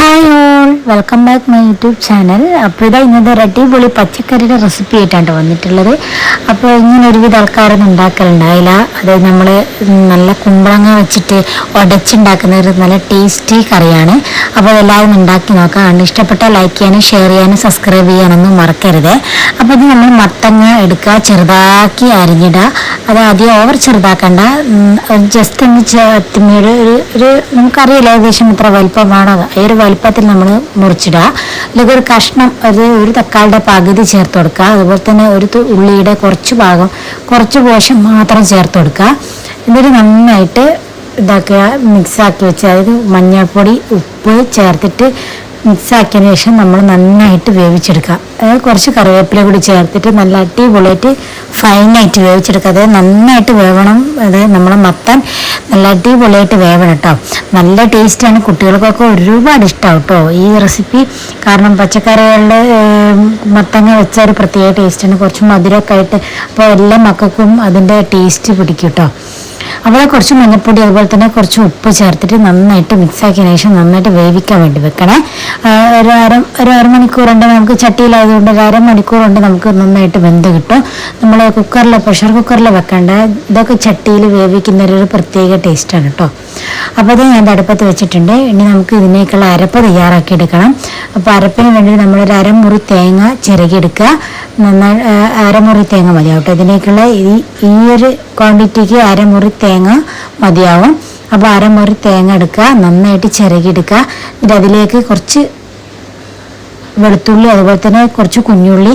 Hi all welcome back my YouTube channel അപ്പോൾ ഇതാ ഇന്നത്തെ ഒരു അടിപൊളി പച്ചക്കറിയുടെ റെസിപ്പി ആയിട്ടാണ് വന്നിട്ടുള്ളത്. അപ്പോൾ ഇങ്ങനെ ഒരുവിധ ആൾക്കാരൊന്നും ഉണ്ടാക്കലുണ്ടായില്ല. അതായത് നമ്മൾ നല്ല കുമ്പളങ്ങ വെച്ചിട്ട് ഉടച്ചുണ്ടാക്കുന്ന ഒരു നല്ല ടേസ്റ്റി കറിയാണ്. അപ്പോൾ അതെല്ലാവരും ഉണ്ടാക്കി നോക്കാം. കണ്ട് ഇഷ്ടപ്പെട്ടാൽ ലൈക്ക് ചെയ്യാനും ഷെയർ ചെയ്യാനും സബ്സ്ക്രൈബ് ചെയ്യാനൊന്നും മറക്കരുത്. അപ്പോൾ ഇത് നമ്മൾ മത്തങ്ങ എടുക്കുക. ചെറുതാക്കി അരിഞ്ഞിടുക. അത് ആദ്യം ഓവർ ചെറുതാക്കണ്ട. ജസ്റ്റ് ഒന്ന് ചേർത്തിമീട് ഒരു ഒരു നമുക്കറിയില്ല ഏകദേശം ഇത്ര വലിപ്പമാണോ ഈ ഒരു വലിപ്പത്തിൽ നമ്മൾ മുറിച്ചിടുക. അല്ലെങ്കിൽ ഒരു കഷ്ണം അത് ഒരു തക്കാളിയുടെ പകുതി ചേർത്ത് കൊടുക്കുക. അതുപോലെ തന്നെ ഒരു ഉള്ളിയുടെ കുറച്ച് ഭാഗം കുറച്ച് പോഷം മാത്രം ചേർത്ത് കൊടുക്കുക. എന്നിട്ട് നന്നായിട്ട് ഇതാക്കുക മിക്സാക്കി വെച്ച്. അതായത് മഞ്ഞൾപ്പൊടി ഉപ്പ് ചേർത്തിട്ട് മിക്സാക്കിയതിന് ശേഷം നമ്മൾ നന്നായിട്ട് വേവിച്ചെടുക്കുക. കുറച്ച് കറിവേപ്പില കൂടി ചേർത്തിട്ട് നല്ല അടിപൊളിയായിട്ട് ഫൈനായിട്ട് വേവിച്ചെടുക്കുക. അതായത് നന്നായിട്ട് വേവണം. അതായത് നമ്മൾ മത്താൻ നല്ല അടിപൊളിയായിട്ട് വേവണം കേട്ടോ നല്ല ടേസ്റ്റാണ് കുട്ടികൾക്കൊക്കെ ഒരുപാട് ഇഷ്ടമാവും കേട്ടോ ഈ റെസിപ്പി കാരണം പച്ചക്കറികളുടെ മത്തങ്ങ വെച്ച ഒരു പ്രത്യേക ടേസ്റ്റാണ് കുറച്ച് മധുരമൊക്കെ ആയിട്ട് അപ്പോൾ എല്ലാ മക്കൾക്കും അതിന്റെ ടേസ്റ്റ് പിടിക്കും കേട്ടോ അപ്പോൾ കുറച്ച് മഞ്ഞപ്പൊടി അതുപോലെ തന്നെ കുറച്ച് ഉപ്പ് ചേർത്തിട്ട് നന്നായിട്ട് മിക്സ് ആക്കിയതിന് ശേഷം നന്നായിട്ട് വേവിക്കാൻ വേണ്ടി വെക്കണേ. ഒരു അര ഒരു അരമണിക്കൂറുണ്ട് നമുക്ക് ചട്ടിയിലായതുകൊണ്ട് ഒരു അരമണിക്കൂറുണ്ട് നമുക്ക് നന്നായിട്ട് വെന്ത് കിട്ടും. നമ്മൾ കുക്കറിൽ പ്രഷർ കുക്കറിൽ വെക്കേണ്ട. ഇതൊക്കെ ചട്ടിയിൽ വേവിക്കുന്ന ഒരു പ്രത്യേക ടേസ്റ്റാണ് കേട്ടോ അപ്പോൾ അത് ഞാൻ അടുപ്പത്ത് വെച്ചിട്ടുണ്ട്. ഇനി നമുക്ക് ഇതിനേക്കുള്ള അരപ്പ് തയ്യാറാക്കി എടുക്കണം. അപ്പോൾ അരപ്പിന് വേണ്ടി നമ്മളൊരു അരമുറി തേങ്ങ ചിരകിയെടുക്കുക. നന്നായി അരമുറി തേങ്ങ മതി കേട്ടോ ഇതിനേക്കുള്ള ഈ ഈ ഒരു ക്വാണ്ടിറ്റിക്ക് അരമുറി തേങ്ങ മതിയാവും. അപ്പോൾ അരമുറി തേങ്ങ എടുക്കുക നന്നായിട്ട് ചിരകിയെടുക്കുക. എന്നിട്ട് അതിലേക്ക് കുറച്ച് വെളുത്തുള്ളി അതുപോലെ തന്നെ കുറച്ച് കുഞ്ഞുള്ളി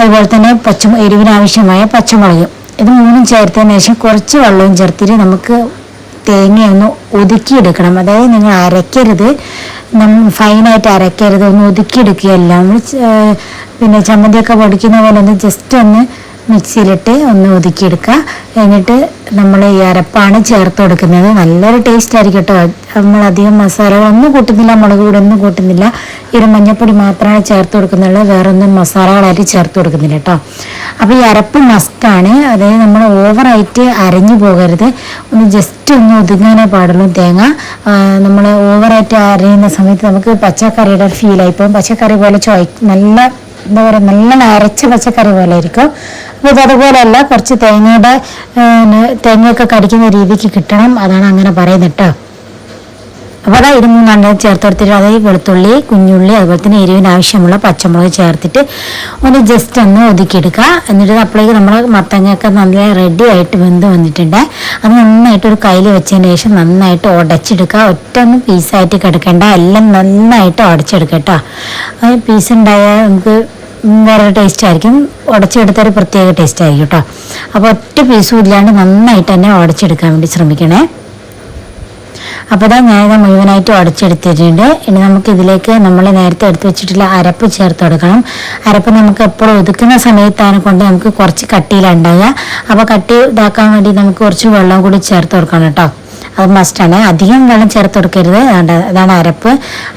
അതുപോലെ തന്നെ പച്ച എരിവിനാവശ്യമായ പച്ചമുളകും. ഇത് മൂന്നും ചേർത്തതിന് ശേഷം കുറച്ച് വെള്ളവും ചേർത്തിട്ട് നമുക്ക് തേങ്ങയൊന്ന് ഒതുക്കിയെടുക്കണം. അതായത് നിങ്ങൾ അരയ്ക്കരുത്. ഫൈനായിട്ട് അരയ്ക്കരുത്. ഒന്ന് ഒതുക്കിയെടുക്കുകയല്ല നമ്മൾ പിന്നെ ചമ്മന്തിയൊക്കെ പൊടിക്കുന്ന പോലെ ഒന്ന് ജസ്റ്റ് ഒന്ന് മിക്സിയിലിട്ട് ഒന്ന് ഒതുക്കിയെടുക്കുക. എന്നിട്ട് നമ്മൾ ഈ അരപ്പാണ് ചേർത്ത് കൊടുക്കുന്നത്. നല്ലൊരു ടേസ്റ്റ് ആയിരിക്കും കേട്ടോ നമ്മൾ അധികം മസാലകളൊന്നും കൂട്ടുന്നില്ല മുളക് പൊടി ഒന്നും കൂട്ടുന്നില്ല. ഈ ഒരു മഞ്ഞപ്പൊടി മാത്രമാണ് ചേർത്ത് കൊടുക്കുന്നുള്ളൂ. വേറെ ഒന്നും മസാലകളായിട്ട് ചേർത്ത് കൊടുക്കുന്നില്ല കേട്ടോ അപ്പോൾ ഈ അരപ്പ് മസ്റ്റാണ് അതായത് നമ്മൾ ഓവറായിട്ട് അരഞ്ഞു പോകരുത്. ഒന്ന് ജസ്റ്റ് ഒന്ന് ഒതുങ്ങാനേ പാടുള്ളൂ. തേങ്ങ നമ്മൾ ഓവറായിട്ട് അരയുന്ന സമയത്ത് നമുക്ക് പച്ചക്കറിയുടെ ഫീലായി പോകും. പച്ചക്കറി പോലെ ചോയ് നല്ല എന്താ പറയുക നല്ല അരച്ച പച്ചക്കറി പോലെ ആയിരിക്കും. അപ്പോൾ ഇത് അതുപോലെയല്ല കുറച്ച് തേങ്ങയുടെ തേങ്ങയൊക്കെ കടിക്കുന്ന രീതിക്ക് കിട്ടണം. അതാണ് അങ്ങനെ പറയുന്നത് കേട്ടോ. അപ്പോൾ അതാ ഇത് മൂന്നെണ്ണം ചേർത്ത് അതായത് വെളുത്തുള്ളി കുഞ്ഞുള്ളി അതുപോലെ തന്നെ എരിവിന് ആവശ്യമുള്ള പച്ചമുളക് ചേർത്തിട്ട് ഒന്ന് ജസ്റ്റ് ഒന്ന് ഒതുക്കിയെടുക്കുക. എന്നിട്ട് അപ്പോഴേക്ക് നമ്മൾ മത്തങ്ങയൊക്കെ നല്ല റെഡി ആയിട്ട് വെന്ത് വന്നിട്ടുണ്ട്. അത് നന്നായിട്ട് ഒരു കയ്യിൽ വെച്ചതിന് ശേഷം നന്നായിട്ട് ഉടച്ചെടുക്കുക. ഒറ്റ ഒന്ന് പീസായിട്ട് കിടക്കേണ്ട. എല്ലാം നന്നായിട്ട് ഉടച്ചെടുക്കുക കേട്ടോ അത് പീസ് ഉണ്ടായാൽ നമുക്ക് വേറെ ടേസ്റ്റ് ആയിരിക്കും. ഉടച്ചെടുത്ത ഒരു പ്രത്യേക ടേസ്റ്റ് ആയിരിക്കും കേട്ടോ അപ്പോൾ ഒറ്റ പീസും ഇല്ലാണ്ട് നന്നായിട്ട് തന്നെ ഉടച്ചെടുക്കാൻ വേണ്ടി ശ്രമിക്കണേ. അപ്പോൾ ഇതാ ഞാനിത് മുഴുവനായിട്ട് ഉടച്ചെടുത്തിട്ടുണ്ട് ഇനി നമുക്ക് ഇതിലേക്ക് നമ്മൾ നേരത്തെ എടുത്തു വെച്ചിട്ടുള്ള അരപ്പ് ചേർത്ത് കൊടുക്കണം. അരപ്പ് നമുക്ക് എപ്പോഴും ഒതുക്കുന്ന സമയത്താണ് കൊണ്ട് നമുക്ക് കുറച്ച് കട്ടിയിലുണ്ടാവുക അപ്പോൾ കട്ടി ഇതാക്കാൻ വേണ്ടി നമുക്ക് കുറച്ച് വെള്ളം കൂടി ചേർത്ത് കൊടുക്കണം കേട്ടോ. അത് മസ്റ്റാണ് അധികം വെള്ളം ചേർത്ത് കൊടുക്കരുത്. അതാണ് അരപ്പ്.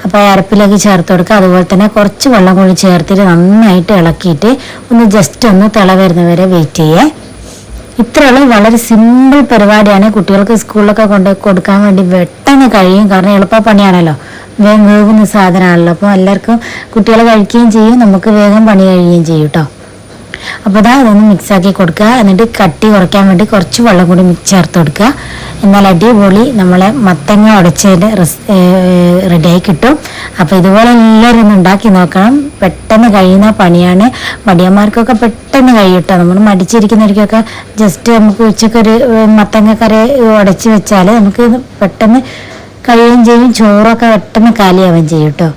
അപ്പോൾ അരപ്പിലേക്ക് ചേർത്ത് കൊടുക്കുക. അതുപോലെ തന്നെ കുറച്ച് വെള്ളം കൂടി ചേർത്തിട്ട് നന്നായിട്ട് ഇളക്കിയിട്ട് ഒന്ന് ജസ്റ്റ് ഒന്ന് തിള വരുന്നവരെ വെയിറ്റ് ചെയ്യേ. ഇത്രയുള്ള വളരെ സിമ്പിൾ പരിപാടിയാണ് കുട്ടികൾക്ക് സ്കൂളിലൊക്കെ കൊണ്ട് കൊടുക്കാൻ വേണ്ടി പെട്ടെന്ന് കഴിയും. കാരണം എളുപ്പ പണിയാണല്ലോ. വേഗം വേകുന്ന സാധനമാണല്ലോ. അപ്പോൾ എല്ലാവർക്കും കുട്ടികൾ കഴിക്കുകയും ചെയ്യും. നമുക്ക് വേഗം പണി കഴിയുകയും ചെയ്യും കേട്ടോ അപ്പോൾ അതാ അതൊന്ന് മിക്സാക്കി കൊടുക്കുക. എന്നിട്ട് കട്ടി കുറയ്ക്കാൻ വേണ്ടി കുറച്ച് വെള്ളം കൂടി മിക്സ് ചേർത്ത് കൊടുക്കുക. എന്നാൽ അടിപൊളി നമ്മളെ മത്തങ്ങ ഉടച്ചതിന്റെ റെഡിയായി കിട്ടും. അപ്പോൾ ഇതുപോലെ എല്ലാവരും ഒന്ന് ഉണ്ടാക്കി നോക്കണം. പെട്ടെന്ന് കഴിയുന്ന പണിയാണ്. മടിയന്മാർക്കൊക്കെ പെട്ടെന്ന് കഴിയട്ടോ നമ്മൾ മടിച്ചിരിക്കുന്നവർക്കൊക്കെ ജസ്റ്റ് നമുക്ക് ഉച്ചക്കൊരു മത്തങ്ങ കറി ഉടച്ച് വെച്ചാൽ നമുക്ക് പെട്ടെന്ന് കഴിയുകയും ചെയ്യും. ചോറൊക്കെ പെട്ടെന്ന് കാലിയാവുകയും ചെയ്യും കേട്ടോ.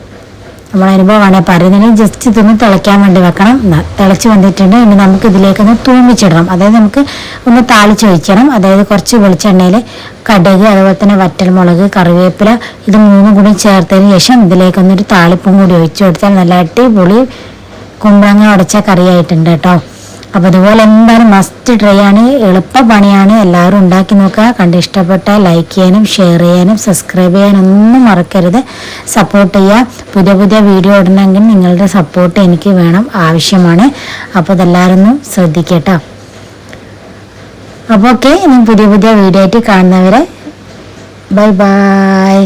നമ്മളെ അനുഭവമാണ്. പരതിനെ ജസ്റ്റ് ഇതൊന്ന് തിളയ്ക്കാൻ വേണ്ടി വെക്കണം. തിളച്ച് വന്നിട്ടുണ്ട്. ഇനി നമുക്ക് ഇതിലേക്കൊന്ന് തൂമിച്ചിടണം. അതായത് നമുക്ക് ഒന്ന് താളിച്ച് ഒഴിക്കണം. അതായത് കുറച്ച് വെളിച്ചെണ്ണയിൽ കടുക് അതുപോലെ തന്നെ വറ്റൽമുളക് കറിവേപ്പില ഇത് മൂന്നും കൂടി ചേർത്തതിന് ശേഷം ഇതിലേക്കൊന്നൊരു താളിപ്പും കൂടി ഒഴിച്ചു കൊടുത്താൽ നല്ല അടിപൊളി കുമ്പളങ്ങ ഉടച്ച കറിയായിട്ടുണ്ട് കേട്ടോ. അപ്പോൾ അതുപോലെ എന്തായാലും മസ്റ്റ് ട്രൈ ആണ് എളുപ്പ പണിയാണ്. എല്ലാവരും ഉണ്ടാക്കി നോക്കുക. കണ്ട് ഇഷ്ടപ്പെട്ട ലൈക്ക് ചെയ്യാനും ഷെയർ ചെയ്യാനും സബ്സ്ക്രൈബ് ചെയ്യാനും ഒന്നും മറക്കരുത്. സപ്പോർട്ട് ചെയ്യുക. പുതിയ പുതിയ വീഡിയോ ഇടണമെങ്കിൽ നിങ്ങളുടെ സപ്പോർട്ട് എനിക്ക് വേണം ആവശ്യമാണ്. അപ്പോൾ ഇതെല്ലാവരും ഒന്ന് ശ്രദ്ധിക്കട്ടോ. അപ്പോൾ ഓക്കെ ഇനി പുതിയ പുതിയ വീഡിയോ ആയിട്ട് കാണുന്നവരെ ബൈ ബൈ